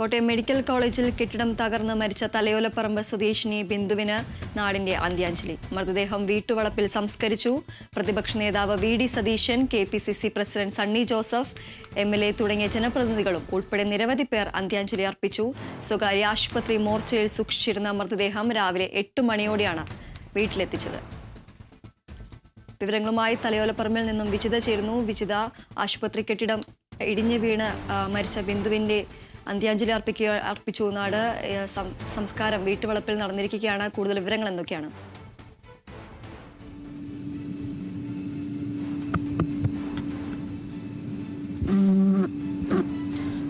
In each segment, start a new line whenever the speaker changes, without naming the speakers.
Kottayam medical കോളേജിൽ കെട്ടിടം തകർന്ന് മരിച്ച തലയോലപ്പറമ്പ് സ്വദേശിനി ബിന്ദുവിന് നാടിന്റെ അന്ത്യാഞ്ജലി. മൃതദേഹം വീട്ടുവളപ്പിൽ സംസ്കരിച്ചു. പ്രതിപക്ഷ നേതാവ് V D Satheesan K P C C president Sunny Joseph M L A തുടങ്ങിയ ജനപ്രതിനിധികളും ഉൾപ്പെടെ നിരവധി പേർ അന്ത്യാഞ്ജലി അർപ്പിച്ചു. സ്വകാര്യ ആശുപത്രി മോർച്ചയിൽ സൂക്ഷിച്ചിരുന്ന മൃതദേഹം രാവിലെ എട്ട് മണിയോടെയാണ് വീട്ടിലെത്തിച്ചത്. വിവരങ്ങളുമായി തലയോലപ്പറമ്പിൽ നിന്നും വിജിത ചേരുന്നു. വിജിത ആശുപത്രി കെട്ടിടം ഇടിഞ്ഞു വീണ് മരിച്ച ബിന്ദുവിന്റെ അന്ത്യാഞ്ജലി അർപ്പിക്കുക അർപ്പിച്ചു നാട് സംസ്കാരം വീട്ടുവളപ്പിൽ നടന്നിരിക്കുകയാണ്. കൂടുതൽ വിവരങ്ങൾ എന്തൊക്കെയാണ്?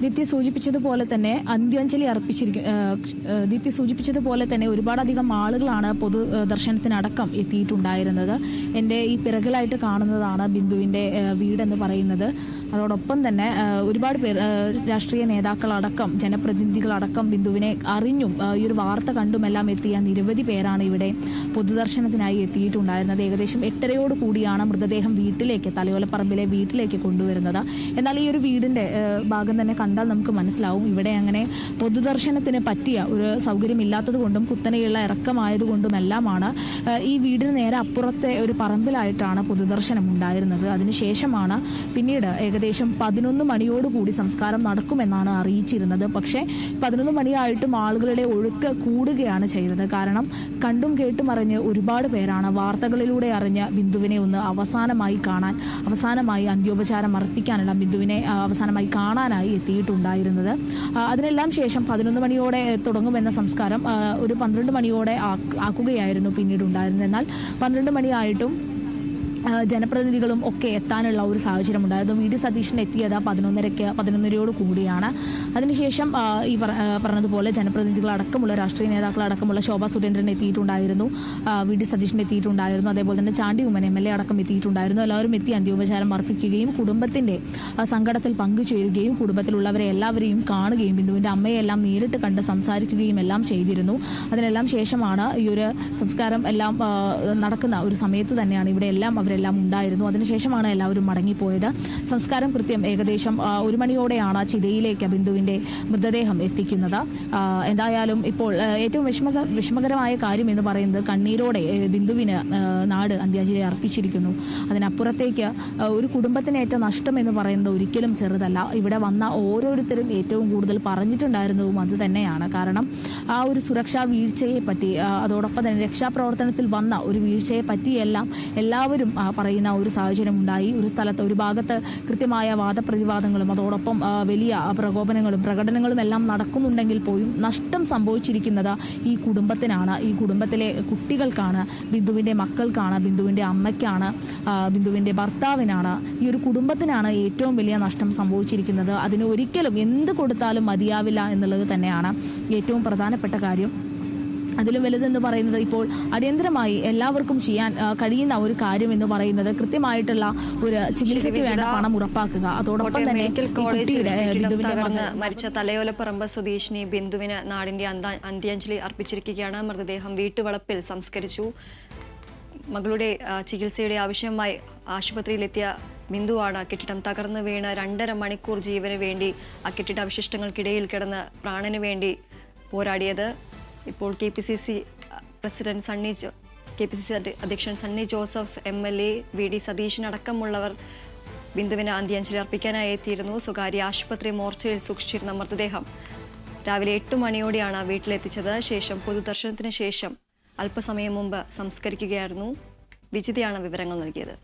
ദീപ്തി സൂചിപ്പിച്ചതുപോലെ തന്നെ അന്ത്യാഞ്ജലി അർപ്പിച്ചിരിക്കും ദീപ്തി സൂചിപ്പിച്ചതുപോലെ തന്നെ ഒരുപാടധികം ആളുകളാണ് പൊതു ദർശനത്തിനടക്കം എത്തിയിട്ടുണ്ടായിരുന്നത്. എന്റെ ഈ പിറകിലായിട്ട് കാണുന്നതാണ് ബിന്ദുവിന്റെ വീടെന്ന് പറയുന്നത്. അതോടൊപ്പം തന്നെ ഒരുപാട് പേർ രാഷ്ട്രീയ നേതാക്കളടക്കം ജനപ്രതിനിധികളടക്കം ബിന്ദുവിനെ അറിഞ്ഞും ഈ ഒരു വാർത്ത കണ്ടുമെല്ലാം എത്തിയ നിരവധി പേരാണ് ഇവിടെ പൊതുദർശനത്തിനായി എത്തിയിട്ടുണ്ടായിരുന്നത്. ഏകദേശം എട്ടരയോട് കൂടിയാണ് മൃതദേഹം വീട്ടിലേക്ക് തലയോലപ്പറമ്പിലെ വീട്ടിലേക്ക് കൊണ്ടുവരുന്നത്. എന്നാൽ ഈ ഒരു വീടിന്റെ ഭാഗം തന്നെ കണ്ടാൽ നമുക്ക് മനസ്സിലാവും. ഇവിടെ അങ്ങനെ പൊതുദർശനത്തിന് പറ്റിയ ഒരു സൗകര്യമില്ലാത്തത് കൊണ്ടും കുത്തനെയുള്ള ഇറക്കമായതുകൊണ്ടും എല്ലാമാണ് ഏഹ്, ഈ വീടിന് നേരെ അപ്പുറത്തെ ഒരു പറമ്പിലായിട്ടാണ് പൊതുദർശനം ഉണ്ടായിരുന്നത്. അതിനുശേഷമാണ് പിന്നീട് ഏകദേശം പതിനൊന്ന് മണിയോടുകൂടി സംസ്കാരം നടക്കുമെന്നാണ് അറിയിച്ചിരുന്നത്. പക്ഷേ പതിനൊന്ന് മണിയായിട്ടും ആളുകളുടെ ഒഴുക്ക് കൂടുകയാണ് ചെയ്തത്. കാരണം കണ്ടും കേട്ടും അറിഞ്ഞ് ഒരുപാട് പേരാണ് വാർത്തകളിലൂടെ അറിഞ്ഞ് ബിന്ദുവിനെ ഒന്ന് അവസാനമായി കാണാൻ അവസാനമായി അന്ത്യോപചാരം അർപ്പിക്കാനുള്ള ബിന്ദുവിനെ അവസാനമായി കാണാനായി എത്തിയിട്ടുണ്ടായിരുന്നത് ആ, അതിനെല്ലാം ശേഷം പതിനൊന്ന് മണിയോടെ തുടങ്ങുമെന്ന സംസ്കാരം ഒരു പന്ത്രണ്ട് മണിയോടെ ആക്കുകയായിരുന്നു പിന്നീട് ഉണ്ടായിരുന്നത് എന്നാൽ പന്ത്രണ്ട് മണിയായിട്ടും ജനപ്രതിനിധികളും ഒക്കെ എത്താനുള്ള ഒരു സാഹചര്യം ഉണ്ടായിരുന്നു വി. ഡി. സതീശൻ എത്തിയത് പതിനൊന്നരയ്ക്ക് പതിനൊന്നരയോട് കൂടിയാണ്. അതിനുശേഷം ഈ പറഞ്ഞതുപോലെ ജനപ്രതിനിധികളടക്കമുള്ള രാഷ്ട്രീയ നേതാക്കളടക്കമുള്ള ശോഭാ സുരേന്ദ്രൻ എത്തിയിട്ടുണ്ടായിരുന്നു. വി. ഡി. സതീശൻ എത്തിയിട്ടുണ്ടായിരുന്നു. അതേപോലെ തന്നെ Chandy Oommen M. L. A അടക്കം എത്തിയിട്ടുണ്ടായിരുന്നു. എല്ലാവരും എത്തി അന്ത്യോപചാരം അർപ്പിക്കുകയും കുടുംബത്തിന്റെ സങ്കടത്തിൽ പങ്കുചേരുകയും കുടുംബത്തിലുള്ളവരെ എല്ലാവരെയും കാണുകയും ബിന്ദുവിന്റെ അമ്മയെല്ലാം നേരിട്ട് കണ്ട് സംസാരിക്കുകയും എല്ലാം ചെയ്തിരുന്നു. അതിനെല്ലാം ശേഷമാണ് ഈ ഒരു സംസ്കാരം എല്ലാം നടക്കുന്ന ഒരു സമയത്ത് തന്നെയാണ് ഇവിടെ എല്ലാം അവരെല്ലാം ഉണ്ടായിരുന്നു. അതിനുശേഷമാണ് എല്ലാവരും മടങ്ങിപ്പോയത്. സംസ്കാരം കൃത്യം ഏകദേശം ഒരു മണിയോടെയാണ് ചിതയിലേക്ക് ബിന്ദുവിന്റെ മൃതദേഹം എത്തിക്കുന്നത്. എന്തായാലും ഇപ്പോൾ ഏറ്റവും വിഷമക വിഷമകരമായ കാര്യം എന്ന് പറയുന്നത് കണ്ണീരോടെ ബിന്ദുവിന് നാട് അന്ത്യാഞ്ജലി അർപ്പിച്ചിരിക്കുന്നു. അതിനപ്പുറത്തേക്ക് ഒരു കുടുംബത്തിന് കുടുംബത്തിനേറ്റ നഷ്ടം എന്ന് പറയുന്നത് ഒരിക്കലും ചെറുതല്ല. ഇവിടെ വന്ന ഓരോരുത്തരും ഏറ്റവും കൂടുതൽ പറഞ്ഞിട്ടുണ്ടായിരുന്നതും അത് തന്നെയാണ്. കാരണം ആ ഒരു സുരക്ഷാ വീഴ്ചയെ പറ്റി അതോടൊപ്പം തന്നെ രക്ഷാപ്രവർത്തനത്തിൽ വന്ന ഒരു വീഴ്ചയെ പറ്റിയെല്ലാം എല്ലാവരും പറയുന്ന ഒരു സാഹചര്യം ഉണ്ടായി. ഒരു സ്ഥലത്ത് ഒരു ഭാഗത്ത് കൃത്യമായ വാദപ്രതിവാദങ്ങളും അതോടൊപ്പം വലിയ പ്രകോപനങ്ങളും പ്രകടനങ്ങളും എല്ലാം നടക്കുന്നുണ്ടെങ്കിൽ പോലും നഷ്ടം സംഭവിച്ചിരിക്കുന്നത് ഈ കുടുംബത്തിനാണ്. ഈ കുടുംബത്തിലെ കുട്ടികൾക്കാണ് ബിന്ദുവിന്റെ മക്കൾക്കാണ് ബിന്ദുവിന്റെ അമ്മയ്ക്കാണ് ബിന്ദുവിന്റെ ഭർത്താവിനാണ്. ഈ ഒരു കുടുംബത്തിനാണ് ഏറ്റവും വലിയ നഷ്ടം സംഭവിച്ചിരിക്കുന്നത്. അതിന് ഒരിക്കലും എന്ത് കൊടുത്താലും മതിയാവില്ല എന്നുള്ളത് തന്നെയാണ് ഏറ്റവും പ്രധാനപ്പെട്ട കാര്യം. അതിലും വലുതെന്ന് പറയുന്നത് ഇപ്പോൾ അടിയന്തരമായി എല്ലാവർക്കും ചെയ്യാൻ കഴിയുന്ന ഒരു കാര്യം എന്ന് പറയുന്നത് കൃത്യമായിട്ടുള്ള ഒരു ചികിത്സയ്ക്ക് വേണ്ട പണം ഉറപ്പാക്കുക. അതോടൊപ്പം തന്നെ
മരിച്ച തലയോലപ്പറമ്പ് സ്വദേശിനി ബിന്ദുവിന് നാടിന്റെ അന്ത- അന്ത്യാഞ്ജലി അർപ്പിച്ചിരിക്കുകയാണ്. മൃതദേഹം വീട്ടുവളപ്പിൽ സംസ്കരിച്ചു. മകളുടെ ചികിത്സയുടെ ആവശ്യമായി ആശുപത്രിയിലെത്തിയ ബിന്ദുവാണ് കെട്ടിടം തകർന്നു വീണ് രണ്ടര മണിക്കൂർ ജീവന് വേണ്ടി ആ കെട്ടിട അവശിഷ്ടങ്ങൾക്കിടയിൽ കിടന്ന് പ്രാണന് വേണ്ടി പോരാടിയത്. ഇപ്പോൾ K P C C president Sunny K P C C അധ്യക്ഷൻ Sunny Joseph M L A V D സതീഷിനടക്കമുള്ളവർ ബിന്ദുവിന് അന്ത്യാഞ്ജലി അർപ്പിക്കാനായി എത്തിയിരുന്നു. സ്വകാര്യ ആശുപത്രി മോർച്ചയിൽ സൂക്ഷിച്ചിരുന്ന മൃതദേഹം രാവിലെ എട്ട് മണിയോടെയാണ് വീട്ടിലെത്തിച്ചത്. ശേഷം പൊതുദർശനത്തിന് ശേഷം അല്പസമയം മുമ്പ് സംസ്കരിക്കുകയായിരുന്നു. വിജിതയാണ് വിവരങ്ങൾ നൽകിയത്.